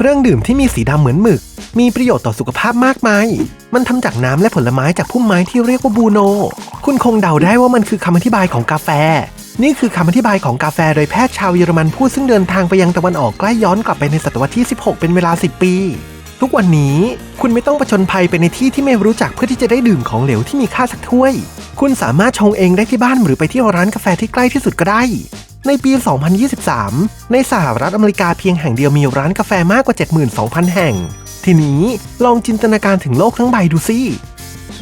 เครื่องดื่มที่มีสีดำเหมือนหมึก มีประโยชน์ต่อสุขภาพมากมาย มันทำจากน้ำและผลไม้จากพุ่มไม้ที่เรียกว่าบูโน คุณคงเดาได้ว่ามันคือคำอธิบายของกาแฟ นี่คือคำอธิบายของกาแฟโดยแพทย์ชาวเยอรมันผู้ซึ่งเดินทางไปยังตะวันออกใกล้ย้อนกลับไปในศตวรรษที่ 16 เป็นเวลา 10 ปี ทุกวันนี้คุณไม่ต้องประชนภัยไปในที่ที่ไม่รู้จักเพื่อที่จะได้ดื่มของเหลวที่มีค่าสักถ้วย คุณสามารถชงเองได้ที่บ้านหรือไปที่ร้านกาแฟที่ใกล้ที่สุดก็ได้ ในปี 2023 ในสหรัฐอเมริกาเพียงแห่งเดียวมีร้านกาแฟมากกว่า 72,000 แห่ง ทีนี้ลองจินตนาการถึงโลกทั้งใบดูสิ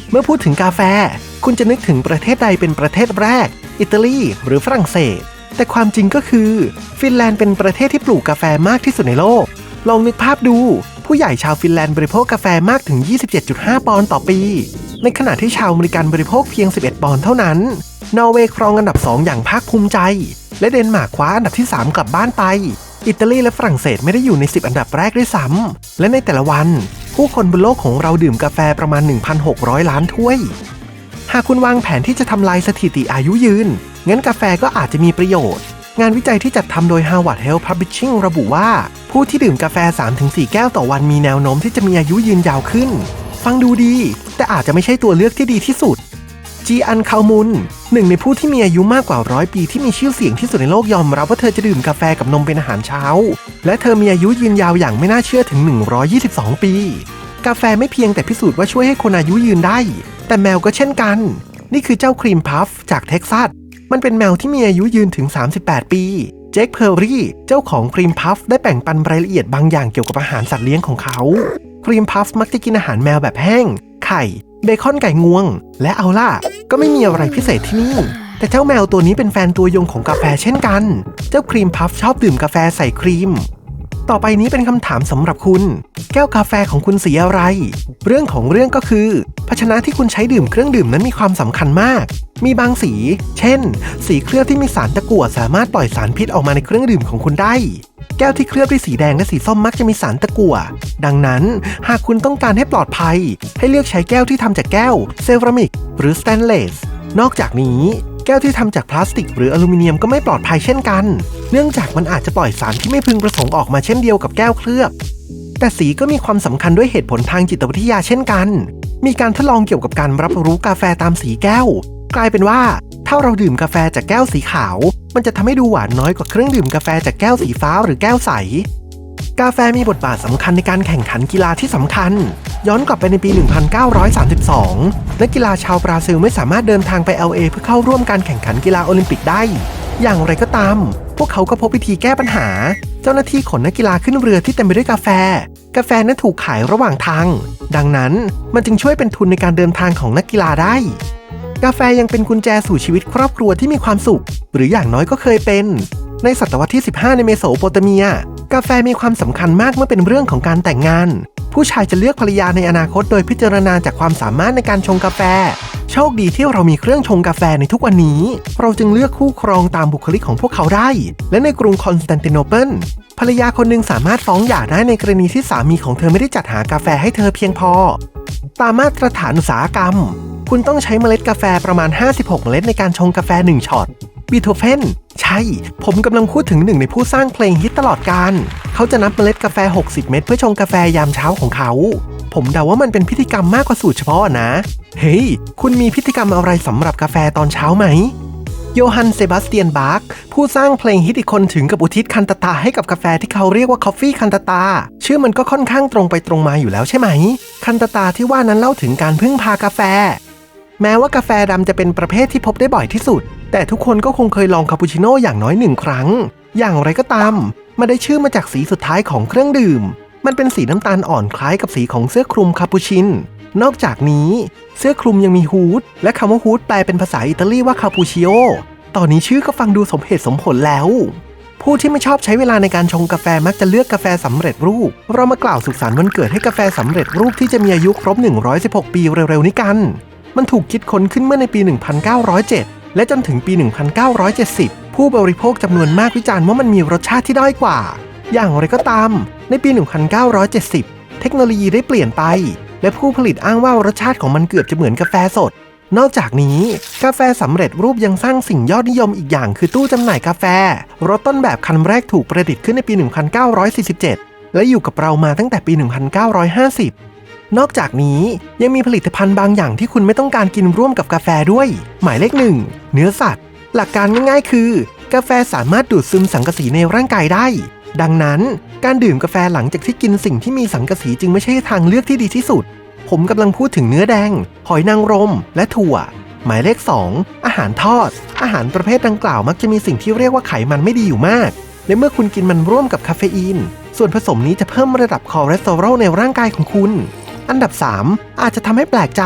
เมื่อพูดถึงกาแฟ คุณจะนึกถึงประเทศใดเป็นประเทศแรก อิตาลีหรือฝรั่งเศส แต่ความจริงก็คือ ฟินแลนด์เป็นประเทศที่ปลูกกาแฟมากที่สุดในโลก ลองนึกภาพดู ผู้ใหญ่ชาวฟินแลนด์บริโภคกาแฟมากถึง 27.5 ปอนด์ต่อปี ในขณะที่ชาวอเมริกันบริโภคเพียง 11 ปอนด์เท่านั้น นอร์เวย์ครองอันดับ 2 อย่างภาคภูมิใจ และเดนมาร์กคว้าอันดับที่ 3 กลับบ้านไป อิตาลีและฝรั่งเศสไม่ได้อยู่ใน 10 อันดับแรกด้วยซ้ำและในแต่ละวัน ผู้คนบนโลกของเราดื่มกาแฟประมาณ 1,600 ล้านถ้วย หากคุณวางแผนที่จะทำลายสถิติอายุยืน งั้นกาแฟก็อาจจะมีประโยชน์ งานวิจัยที่จัดทำโดย Harvard Health Publishing ระบุว่า ผู้ที่ดื่มกาแฟ 3-4 แก้วต่อวันมีแนวโน้มที่จะมีอายุยืนยาวขึ้น ฟังดูดี แต่อาจจะไม่ใช่ตัวเลือกที่ดีที่สุดจีอันคามุน หนึ่งในผู้ที่มีอายุมากกว่าร้อยปีที่มีชื่อเสียงที่สุดในโลกยอมรับว่าเธอจะดื่มกาแฟกับนมเป็นอาหารเช้า และเธอมีอายุยืนยาวอย่างไม่น่าเชื่อถึง 122 ปี กาแฟไม่เพียงแต่พิสูจน์ว่าช่วยให้คนอายุยืนได้ แต่แมวก็เช่นกัน นี่คือเจ้าครีมพัฟจากเท็กซัสมันเป็นแมวที่มีอายุยืนถึง 38 ปีเจคเพอร์รี่เจ้าของครีมพัฟได้แบ่งปันรายละเอียดบางอย่างเกี่ยวกับอาหารสัตว์เลี้ยงของเขาครีมพัฟมักจะกินอาหารแมวแบบแห้ง ไข่ เบคอนไก่งวง และเอาล่ะ ก็ไม่มีอะไรพิเศษที่นี่ แต่เจ้าแมวตัวนี้เป็นแฟนตัวยงของกาแฟเช่นกัน เจ้าครีมพัฟชอบดื่มกาแฟใส่ครีม ต่อไปนี้เป็นคำถามสำหรับคุณ แก้วกาแฟของคุณสีอะไร เรื่องของเรื่องก็คือ ภาชนะที่คุณใช้ดื่มเครื่องดื่มนั้นมีความสำคัญมาก มีบางสี เช่น สีเคลือบที่มีสารตะกั่วสามารถปล่อยสารพิษออกมาในเครื่องดื่มของคุณได้ แก้วที่เคลือบด้วยสีแดงและสีส้มมักจะมีสารตะกั่ว ดังนั้น หากคุณต้องการให้ปลอดภัย ให้เลือกใช้แก้วที่ทำจากแก้ว เซรามิก หรือสแตนเลส นอกจากนี้ แก้วที่ทำจากพลาสติก หรืออลูมิเนียมก็ไม่ปลอดภัยเช่นกัน เนื่องจากมันอาจจะปล่อยสารที่ไม่พึงประสงค์ออกมาเช่นเดียวกับแก้วเคลือบ แต่สีก็มีความสำคัญด้วยเหตุผลทางจิตวิทยาเช่นกัน มีการทดลองเกี่ยวกับการรับรู้กาแฟตามสีแก้ว กลายเป็นว่าถ้าเราดื่มกาแฟจากแก้วสีขาว มันจะทำให้ดูหวานน้อยกว่าเครื่องดื่มกาแฟจากแก้วสีฟ้าหรือแก้วใส กาแฟมีบทบาทสำคัญในการแข่งขันกีฬาที่สำคัญ ย้อนกลับไปในปี 1932 นักกีฬาชาวบราซิลไม่สามารถเดินทางไป LA เพื่อเข้าร่วมการแข่งขันกีฬาโอลิมปิกได้ อย่างไรก็ตาม พวกเขาก็พบวิธีแก้ปัญหา เจ้าหน้าที่ขนนักกีฬาขึ้นเรือที่เต็มไปด้วยกาแฟ กาแฟนั้นถูกขายระหว่างทาง ดังนั้นมันจึงช่วยเป็นทุนในการเดินทางของนักกีฬาได้ กาแฟยังเป็นกุญแจสู่ชีวิตครอบครัวที่มีความสุข หรืออย่างน้อยก็เคยเป็น ในศตวรรษที่ 15 ในเมโสโปเตเมีย กาแฟมีความสำคัญมากเมื่อเป็นเรื่องของการแต่งงาน ผู้ชายจะเลือกภรรยาในอนาคตโดยพิจารณาจากความสามารถในการชงกาแฟ โชคดีที่เรามีเครื่องชงกาแฟในทุกวันนี้ เราจึงเลือกคู่ครองตามบุคลิกของพวกเขาได้ และในกรุงคอนสแตนติโนเปิลภรรยาคนหนึ่งสามารถฟ้องหย่าได้ในกรณีที่สามีของเธอไม่ได้จัดหากาแฟให้เธอเพียงพอ ตามมาตรฐานอุตสาหกรรม คุณต้องใช้เมล็ดกาแฟประมาณ 56 เมล็ดในการชงกาแฟ 1ช็อตบีโธเฟนใช่ ผมกำลังพูดถึงหนึ่งในผู้สร้างเพลงฮิตตลอดการ เขาจะนับเมล็ดกาแฟ 60 เม็ดเพื่อชงกาแฟยามเช้าของเขา ผมเดาว่ามันเป็นพิธีกรรมมากกว่าสูตรเฉพาะนะ เฮ้ย คุณมีพิธีกรรมอะไรสำหรับกาแฟตอนเช้าไหม โยฮันเซบาสเตียนบาร์กผู้สร้างเพลงฮิตอีกคนถึงกับอุทิศคันตาตาให้กับกาแฟที่เขาเรียกว่าคอฟฟี่คันตาตา ชื่อมันก็ค่อนข้างตรงไปตรงมาอยู่แล้วใช่ไหม คันตาตาที่ว่านั้นเล่าถึงการพึ่งพากาแฟ แม้ว่ากาแฟดำจะเป็นประเภทที่พบได้บ่อยที่สุด แต่ทุกคนก็คงเคยลองคาปูชิโน่อย่างน้อยหนึ่งครั้ง อย่างไรก็ตามมันได้ชื่อมาจากสีสุดท้ายของเครื่องดื่ม มันเป็นสีน้ำตาลอ่อนคล้ายกับสีของเสื้อคลุมคาปูชินนอกจากนี้เสื้อคลุมยังมีฮูดและคำว่าฮูดแปลเป็นภาษาอิตาลีว่าคาปูชิโอตอนนี้ชื่อก็ฟังดูสมเหตุสมผลแล้ว ผู้ที่ไม่ชอบใช้เวลาในการชงกาแฟมักจะเลือกกาแฟสำเร็จรูป เรามากล่าวสุขสันต์วันเกิดให้กาแฟสำเร็จรูปที่จะมีอายุครบ 116 ปีเร็วๆนี้กัน มันถูกคิดค้นขึ้นเมื่อในปี 1907 และจนถึงปี 1970 ผู้บริโภคจำนวนมากวิจารณ์ว่ามันมีรสชาติที่ด้อยกว่า อย่างไรก็ตาม ในปี 1970 เทคโนโลยีได้เปลี่ยนไป และผู้ผลิตอ้างว่ารสชาติของมันเกือบจะเหมือนกาแฟสด นอกจากนี้ กาแฟสำเร็จรูปยังสร้างสิ่งยอดนิยมอีกอย่างคือตู้จำหน่ายกาแฟ รถต้นแบบคันแรกถูกประดิษฐ์ขึ้นในปี 1947 และอยู่กับเรามาตั้งแต่ปี 1950 นอกจากนี้ยังมีผลิตภัณฑ์บางอย่างที่คุณไม่ต้องการกินร่วมกับกาแฟด้วย หมายเลขหนึ่งเนื้อสัตว์ หลักการง่ายๆ คือ กาแฟสามารถดูดซึมสังกะสีในร่างกายได้ ดังนั้น การดื่มกาแฟหลังจากที่กินสิ่งที่มีสังกะสีจึงไม่ใช่ทางเลือกที่ดีที่สุด ผมกำลังพูดถึงเนื้อแดง หอยนางรม และถั่ว หมายเลข 2 อาหารทอด อาหารประเภทดังกล่าวมักจะมีสิ่งที่เรียกว่าไขมันไม่ดีอยู่มากและเมื่อคุณกินมันร่วมกับคาเฟอีน ส่วนผสมนี้จะเพิ่มระดับคอเลสเตอรอลในร่างกายของคุณ อันดับ 3 อาจจะทำให้แปลกใจ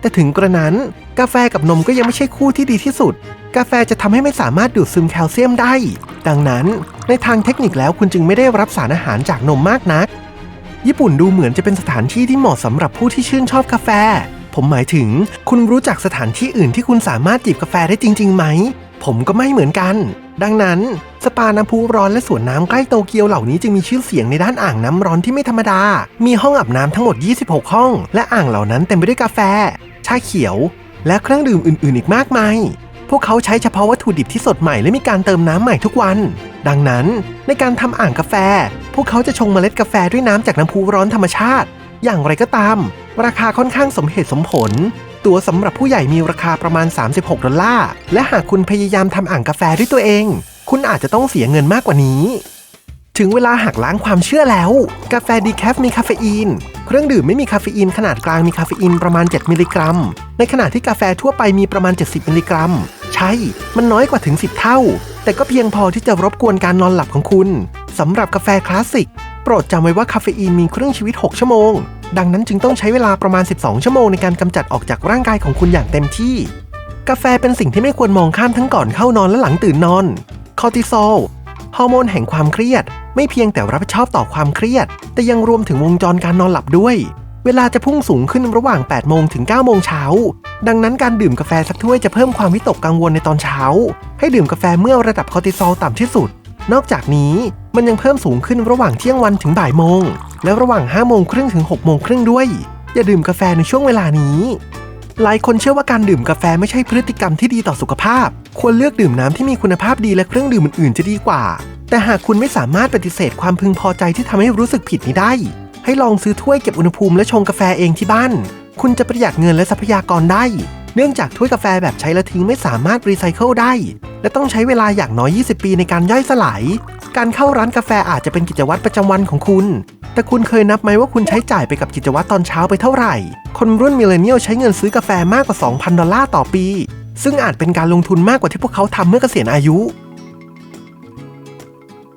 แต่ถึงกระนั้น กาแฟกับนมก็ยังไม่ใช่คู่ที่ดีที่สุด กาแฟจะทำให้ไม่สามารถดูดซึมแคลเซียมได้ ดังนั้นในทางเทคนิคแล้วคุณจึงไม่ได้รับสารอาหารจากนมมากนัก ญี่ปุ่นดูเหมือนจะเป็นสถานที่ที่เหมาะสำหรับผู้ที่ชื่นชอบกาแฟ ผมหมายถึง คุณรู้จักสถานที่อื่นที่คุณสามารถจิบกาแฟได้จริงๆไหม ผมก็ไม่เหมือนกัน ดังนั้น สปาน้ำพุร้อนและสวนน้ำใกล้โตเกียวเหล่านี้จึงมีชื่อเสียงในด้านอ่างน้ำร้อนที่ไม่ธรรมดา มีห้องอาบน้ำทั้งหมด 26 ห้อง และอ่างเหล่านั้นเต็มไปด้วยกาแฟ ชาเขียว และเครื่องดื่มอื่น ๆ อีกมากมาย พวกเขาใช้เฉพาะวัตถุดิบที่สดใหม่และมีการเติมน้ำใหม่ทุกวัน ดังนั้นในการทำอ่างกาแฟ พวกเขาจะชงเมล็ดกาแฟด้วยน้ำจากน้ำพุร้อนธรรมชาติ อย่างไรก็ตาม ราคาค่อนข้างสมเหตุสมผล ตั๋วสำหรับผู้ใหญ่มีราคาประมาณ 36 ดอลลาร์ และหากคุณพยายามทำอ่างกาแฟด้วยตัวเอง คุณอาจจะต้องเสียเงินมากกว่านี้ ถึงเวลาหักล้างความเชื่อแล้ว กาแฟดีแคฟมีคาเฟอีน เครื่องดื่มไม่มีคาเฟอีนขนาดกลางมีคาเฟอีนประมาณ 7 มิลลิกรัม ในขณะที่กาแฟทั่วไปมีประมาณ 70 มิลลิกรัม ใช่ มันน้อยกว่าถึง 10 เท่า แต่ก็เพียงพอที่จะรบกวนการนอนหลับของคุณสำหรับกาแฟคลาสสิก โปรดจำไว้ว่าคาเฟอีนมีครึ่งชีวิต 6 ชั่วโมง ดังนั้นจึงต้องใช้เวลาประมาณ 12 ชั่วโมงในการกำจัดออกจากร่างกายของคุณอย่างเต็มที่ กาแฟเป็นสิ่งที่ไม่ควรมองข้ามทั้งก่อนเข้านอนและหลังตื่นนอน คอร์ติซอล ฮอร์โมนแห่งความเครียด ไม่เพียงแต่รับผิดชอบต่อความเครียด แต่ยังรวมถึงวงจรการนอนหลับด้วย เวลาจะพุ่งสูงขึ้นระหว่าง 8 โมงถึง 9 โมงเช้า ดังนั้นการดื่มกาแฟสักถ้วยจะเพิ่มความวิตกกังวลในตอนเช้า ให้ดื่มกาแฟเมื่อระดับคอร์ติซอลต่ำที่สุด นอกจากนี้มันยังเพิ่มสูงขึ้นระหว่างเที่ยงวันถึงบ่ายโมง และระหว่าง5โมงครึ่งถึง6โมงครึ่งด้วย อย่าดื่มกาแฟในช่วงเวลานี้ หลายคนเชื่อว่าการดื่มกาแฟไม่ใช่พฤติกรรมที่ดีต่อสุขภาพ ควรเลือกดื่มน้ำที่มีคุณภาพดีและเครื่องดื่มอื่นๆจะดีกว่า แต่หากคุณไม่สามารถปฏิเสธความพึงพอใจที่ทำให้รู้สึกผิดนี้ได้ ให้ลองซื้อถ้วยเก็บอุณหภูมิและชงกาแฟเองที่บ้าน คุณจะประหยัดเงินและทรัพยากรได้ เนื่องจากถ้วยกาแฟแบบใช้แล้วทิ้งไม่สามารถรีไซเคิลได้ และต้องใช้เวลาอย่างน้อย 20 ปีในการย่อยสลาย การเข้าร้านกาแฟอาจจะเป็นกิจวัตรประจำวันของคุณ แต่คุณเคยนับไหมว่าคุณใช้จ่ายไปกับกิจวัตรตอนเช้าไปเท่าไหร่ คนรุ่นมิเลเนียลใช้เงินซื้อกาแฟมากกว่า 2,000 ดอลลาร์ต่อปี ซึ่งอาจเป็นการลงทุนมากกว่าที่พวกเขาทำเมื่อเกษียณอายุ